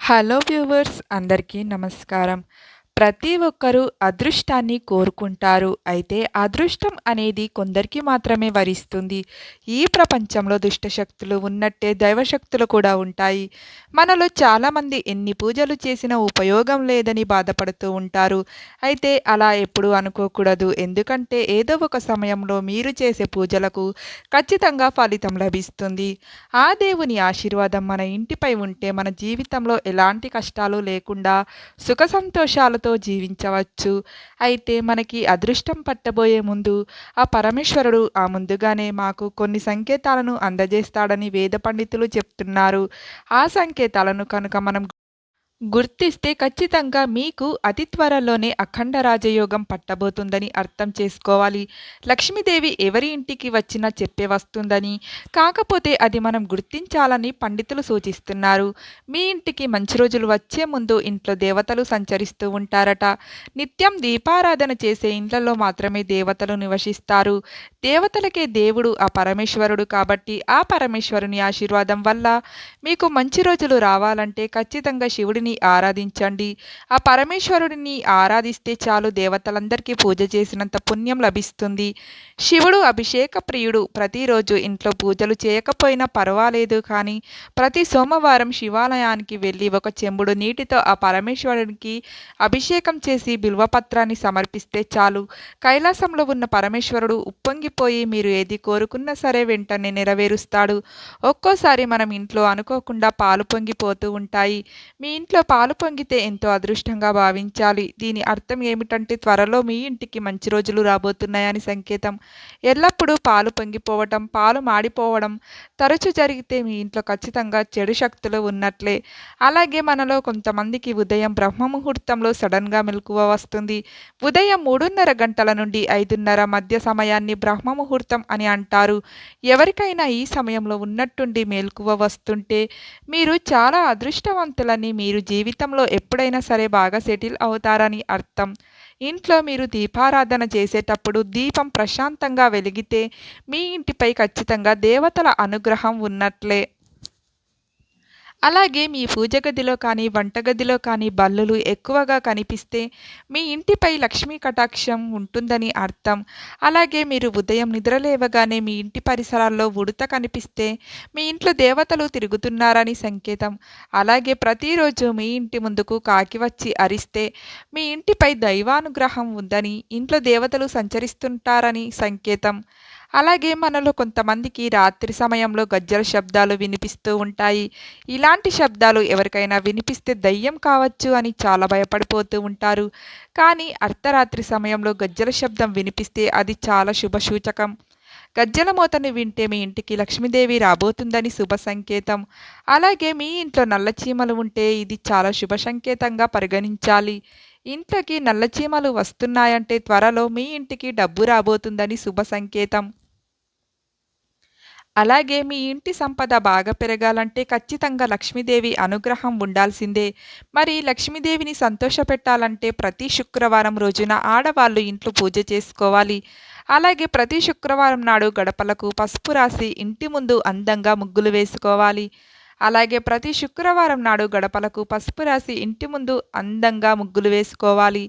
Hello viewers అందరికీ నమస్కారం. ప్రతి ఒక్కరూ అదృష్టాన్ని కోరుకుంటారు. అయితే అదృష్టం అనేది కొందరికి మాత్రమే వరిస్తుంది. ఈ ప్రపంచంలో దుష్టశక్తులు ఉన్నట్టే దైవశక్తులు కూడా ఉంటాయి. మనలో చాలామంది ఎన్ని పూజలు చేసినా ఉపయోగం లేదని బాధపడుతూ ఉంటారు. అయితే అలా ఎప్పుడూ అనుకోకూడదు. ఎందుకంటే ఏదో ఒక సమయంలో మీరు చేసే పూజలకు ఖచ్చితంగా ఫలితం లభిస్తుంది. ఆ దేవుని ఆశీర్వాదం మన ఇంటిపై ఉంటే మన జీవితంలో ఎలాంటి కష్టాలు లేకుండా సుఖ సంతోషాలతో జీవించవచ్చు. అయితే మనకి అదృష్టం పట్టబోయే ముందు ఆ పరమేశ్వరుడు ఆ ముందుగానే మాకు కొన్ని సంకేతాలను అందజేస్తాడని వేద పండితులు చెప్తున్నారు. ఆ సంకేతాలను కనుక మనం గుర్తిస్తే ఖచ్చితంగా మీకు అతి త్వరలోనే అఖండ రాజయోగం పట్టబోతుందని అర్థం చేసుకోవాలి. లక్ష్మీదేవి ఎవరి ఇంటికి వచ్చినా చెప్పే వస్తుందని, కాకపోతే అది మనం గుర్తించాలని పండితులు సూచిస్తున్నారు. మీ ఇంటికి మంచి రోజులు వచ్చే ముందు ఇంట్లో దేవతలు సంచరిస్తూ ఉంటారట. నిత్యం దీపారాధన చేసే ఇండ్లలో మాత్రమే దేవతలు నివసిస్తారు. దేవతలకే దేవుడు ఆ పరమేశ్వరుడు కాబట్టి ఆ పరమేశ్వరుని ఆశీర్వాదం వల్ల మీకు మంచి రోజులు రావాలంటే ఖచ్చితంగా శివుడిని ఆరాధించండి. ఆ పరమేశ్వరుడిని ఆరాధిస్తే చాలు దేవతలందరికీ పూజ చేసినంత పుణ్యం లభిస్తుంది. శివుడు అభిషేక ప్రియుడు. ప్రతిరోజు ఇంట్లో పూజలు చేయకపోయినా పర్వాలేదు కానీ ప్రతి సోమవారం శివాలయానికి వెళ్ళి ఒక చెంబుడు నీటితో ఆ పరమేశ్వరునికి అభిషేకం చేసి బిల్వపత్రాన్ని సమర్పిస్తే చాలు. కైలాసంలో ఉన్న పరమేశ్వరుడు ఉప్పొంగిపోయి మీరు ఏది కోరుకున్నా సరే వెంటనే నెరవేరుస్తాడు. ఒక్కోసారి మనం ఇంట్లో అనుకోకుండా పాలు పొంగిపోతూ ఉంటాయి. మీ ఇంట్లో పాలు పొంగితే ఎంతో అదృష్టంగా భావించాలి. దీని అర్థం ఏమిటంటే త్వరలో మీ ఇంటికి మంచి రోజులు రాబోతున్నాయని సంకేతం. ఎల్లప్పుడూ పాలు పొంగిపోవటం, పాలు మాడిపోవడం తరచు జరిగితే మీ ఇంట్లో ఖచ్చితంగా చెడు శక్తులు ఉన్నట్లే. అలాగే మనలో కొంతమందికి ఉదయం బ్రహ్మముహూర్తంలో సడన్గా మెలకువ వస్తుంది. ఉదయం మూడున్నర గంటల నుండి ఐదున్నర మధ్య సమయాన్ని బ్రహ్మముహూర్తం అని అంటారు. ఎవరికైనా ఈ సమయంలో ఉన్నట్టుండి మెలకువ వస్తుంటే మీరు చాలా అదృష్టవంతులని, మీరు జీవితంలో ఎప్పుడైనా సరే బాగా సెటిల్ అవుతారని అర్థం. ఇంట్లో మీరు దీపారాధన చేసేటప్పుడు దీపం ప్రశాంతంగా వెలిగితే మీ ఇంటిపై ఖచ్చితంగా దేవతల అనుగ్రహం ఉన్నట్లే. అలాగే మీ పూజ గదిలో కానీ, వంటగదిలో కానీ బల్లులు ఎక్కువగా కనిపిస్తే మీ ఇంటిపై లక్ష్మీ కటాక్షం ఉంటుందని అర్థం. అలాగే మీరు ఉదయం నిద్రలేవగానే మీ ఇంటి పరిసరాల్లో ఉడత కనిపిస్తే మీ ఇంట్లో దేవతలు తిరుగుతున్నారని సంకేతం. అలాగే ప్రతిరోజు మీ ఇంటి ముందుకు కాకి వచ్చి అరిస్తే మీ ఇంటిపై దైవానుగ్రహం ఉందని, ఇంట్లో దేవతలు సంచరిస్తుంటారని సంకేతం. అలాగే మనలో కొంతమందికి రాత్రి సమయంలో గజ్జెల శబ్దాలు వినిపిస్తూ ఉంటాయి. ఇలాంటి శబ్దాలు ఎవరికైనా వినిపిస్తే దయ్యం కావచ్చు అని చాలా భయపడిపోతూ ఉంటారు. కానీ అర్ధరాత్రి సమయంలో గజ్జెల శబ్దం వినిపిస్తే అది చాలా శుభసూచకం. గజ్జల మోతను వింటే మీ ఇంటికి లక్ష్మీదేవి రాబోతుందని శుభ సంకేతం. అలాగే మీ ఇంట్లో నల్లచీమలు ఉంటే ఇది చాలా శుభ సంకేతంగా పరిగణించాలి. ఇంట్లోకి నల్లచీమలు వస్తున్నాయంటే త్వరలో మీ ఇంటికి డబ్బు రాబోతుందని శుభ సంకేతం. అలాగే మీ ఇంటి సంపద బాగా పెరగాలంటే ఖచ్చితంగా లక్ష్మీదేవి అనుగ్రహం ఉండాల్సిందే. మరి లక్ష్మీదేవిని సంతోషపెట్టాలంటే ప్రతి శుక్రవారం రోజున ఆడవాళ్ళు ఇంట్లో పూజ చేసుకోవాలి. అలాగే ప్రతి శుక్రవారం నాడు గడపలకు పసుపు రాసి ఇంటి ముందు అందంగా ముగ్గులు వేసుకోవాలి. అలాగే ప్రతి శుక్రవారం నాడు గడపలకు పసుపు రాసి ఇంటి ముందు అందంగా ముగ్గులు వేసుకోవాలి.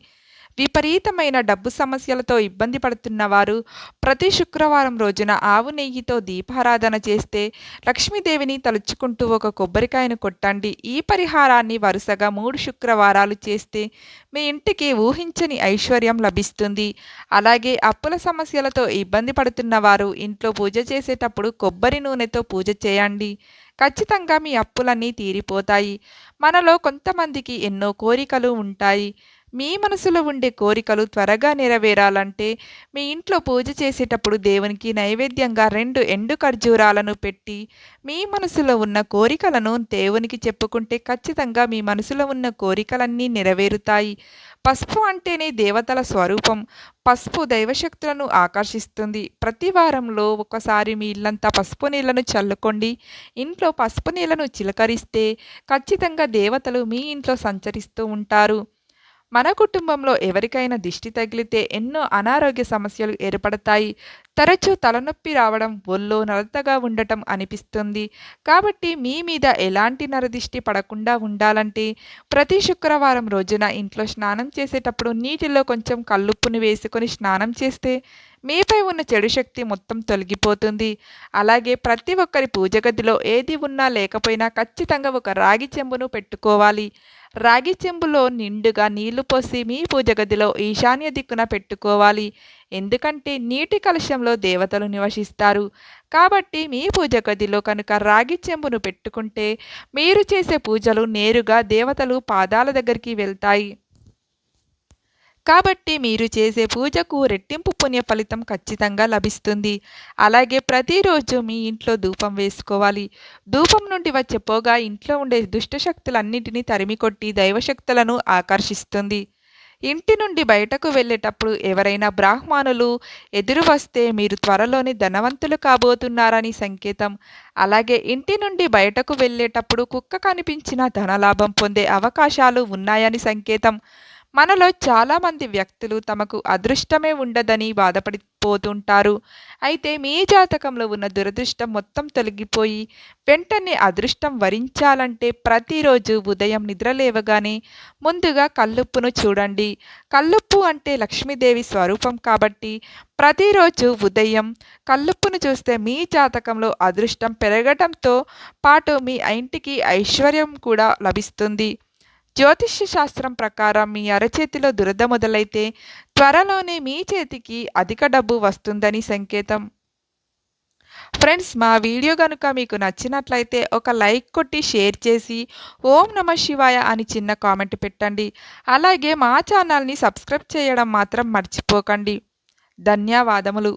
విపరీతమైన డబ్బు సమస్యలతో ఇబ్బంది పడుతున్న వారు ప్రతి శుక్రవారం రోజున ఆవు నెయ్యితో దీపారాధన చేస్తే లక్ష్మీదేవిని తలుచుకుంటూ ఒక కొబ్బరికాయను కొట్టండి. ఈ పరిహారాన్ని వరుసగా మూడు శుక్రవారాలు చేస్తే మీ ఇంటికి ఊహించని ఐశ్వర్యం లభిస్తుంది. అలాగే అప్పుల సమస్యలతో ఇబ్బంది పడుతున్న వారు ఇంట్లో పూజ చేసేటప్పుడు కొబ్బరి నూనెతో పూజ చేయండి. ఖచ్చితంగా మీ అప్పులన్నీ తీరిపోతాయి. మనలో కొంతమందికి ఎన్నో కోరికలు ఉంటాయి. మీ మనసులో ఉండే కోరికలు త్వరగా నెరవేరాలంటే మీ ఇంట్లో పూజ చేసేటప్పుడు దేవునికి నైవేద్యంగా రెండు ఎండు ఖర్జూరాలను పెట్టి మీ మనసులో ఉన్న కోరికలను దేవునికి చెప్పుకుంటే ఖచ్చితంగా మీ మనసులో ఉన్న కోరికలన్నీ నెరవేరుతాయి. పసుపు అంటేనే దేవతల స్వరూపం. పసుపు దైవశక్తులను ఆకర్షిస్తుంది. ప్రతి వారంలో ఒకసారి మీ ఇల్లంతా పసుపు నీళ్ళను చల్లుకోండి. ఇంట్లో పసుపు నీళ్ళను చిలకరిస్తే ఖచ్చితంగా దేవతలు మీ ఇంట్లో సంచరిస్తూ ఉంటారు. మన కుటుంబంలో ఎవరికైనా దిష్టి తగిలితే ఎన్నో అనారోగ్య సమస్యలు ఏర్పడతాయి. తరచూ తలనొప్పి రావడం ఒళ్ళో నలతగా ఉండటం అనిపిస్తుంది. కాబట్టి మీ మీద ఎలాంటి నరదిష్టి పడకుండా ఉండాలంటే ప్రతి శుక్రవారం రోజున ఇంట్లో స్నానం చేసేటప్పుడు నీటిలో కొంచెం కల్లుప్పుని వేసుకొని స్నానం చేస్తే మీపై ఉన్న చెడు శక్తి మొత్తం తొలగిపోతుంది. అలాగే ప్రతి ఒక్కరి పూజ గదిలో ఏది ఉన్నా లేకపోయినా ఖచ్చితంగా ఒక రాగి చెంబును పెట్టుకోవాలి. రాగి చెంబులో నిండుగా నీళ్ళు పోసి మీ పూజ గదిలో ఈశాన్య దిక్కున పెట్టుకోవాలి. ఎందుకంటే నీటి కలుష్యంలో దేవతలు నివసిస్తారు. కాబట్టి మీ పూజ గదిలో కనుక రాగి చెంబును పెట్టుకుంటే మీరు చేసే పూజలు నేరుగా దేవతలు పాదాల దగ్గరికి వెళ్తాయి. కాబట్టి మీరు చేసే పూజకు రెట్టింపు పుణ్య ఫలితం ఖచ్చితంగా లభిస్తుంది. అలాగే ప్రతిరోజు మీ ఇంట్లో ధూపం వేసుకోవాలి. ధూపం నుండి వచ్చే పొగ ఇంట్లో ఉండే దుష్టశక్తులన్నింటినీ తరిమికొట్టి దైవశక్తులను ఆకర్షిస్తుంది. ఇంటి నుండి బయటకు వెళ్ళేటప్పుడు ఎవరైనా బ్రాహ్మణులు ఎదురు వస్తే మీరు త్వరలోనే ధనవంతులు కాబోతున్నారని సంకేతం. అలాగే ఇంటి నుండి బయటకు వెళ్ళేటప్పుడు కుక్క కనిపించిన ధనలాభం పొందే అవకాశాలు ఉన్నాయని సంకేతం. మనలో చాలామంది వ్యక్తులు తమకు అదృష్టమే ఉండదని బాధపడిపోతుంటారు. అయితే మీ జాతకంలో ఉన్న దురదృష్టం మొత్తం తొలగిపోయి వెంటనే అదృష్టం వరించాలంటే ప్రతిరోజు ఉదయం నిద్రలేవగానే ముందుగా కల్లుప్పును చూడండి. కల్లుప్పు అంటే లక్ష్మీదేవి స్వరూపం కాబట్టి ప్రతిరోజు ఉదయం కల్లుప్పును చూస్తే మీ జాతకంలో అదృష్టం పెరగటంతో పాటు మీ ఇంటికి ఐశ్వర్యం కూడా లభిస్తుంది. జ్యోతిష్య శాస్త్రం ప్రకారం మీ అరచేతిలో దురద మొదలైతే త్వరలోనే మీ చేతికి అధిక డబ్బు వస్తుందని సంకేతం. ఫ్రెండ్స్ మా వీడియో కనుక మీకు నచ్చినట్లయితే ఒక లైక్ కొట్టి షేర్ చేసి ఓం నమ శివాయ అని చిన్న కామెంట్ పెట్టండి. అలాగే మా ఛానల్ని సబ్స్క్రైబ్ చేయడం మాత్రం మర్చిపోకండి. ధన్యవాదములు.